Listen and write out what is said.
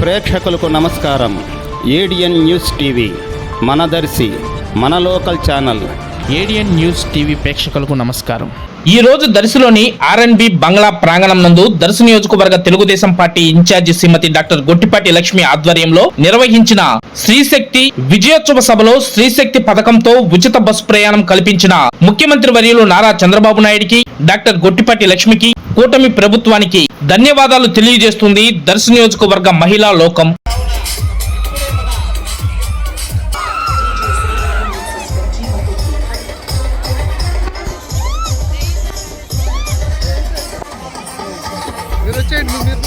ప్రేక్షకులకు నమస్కారం. ADN news TV మన దర్శి మన లోకల్ ఛానల్. ఏడియన్ న్యూస్ టీవీ ప్రేక్షకులకు నమస్కారం. ఈ రోజు దర్శిలోని ఆర్ఎన్బి బంగ్లా ప్రాంగణం నందు దర్శి నియోజకవర్గ Telugu Desam party incharge Shrimati doctor Gottipati Lakshmi ఆధ్వర్యంలో నిర్వహించిన శ్రీశక్తి విజయోత్సవ సభలో శ్రీశక్తి పథకంతో ఉచిత బస్సు ప్రయాణం కల్పించిన ముఖ్యమంత్రి వర్యులు నారా చంద్రబాబు నాయుడికి డాక్టర్ గొట్టిపాటి లక్ష్మికి కూటమి ప్రభుత్వానికి ధన్యవాదాలు తెలియజేస్తుంది దర్శ నియోజకవర్గ మహిళా లోకం. మీరు వచ్చేయండి మీరు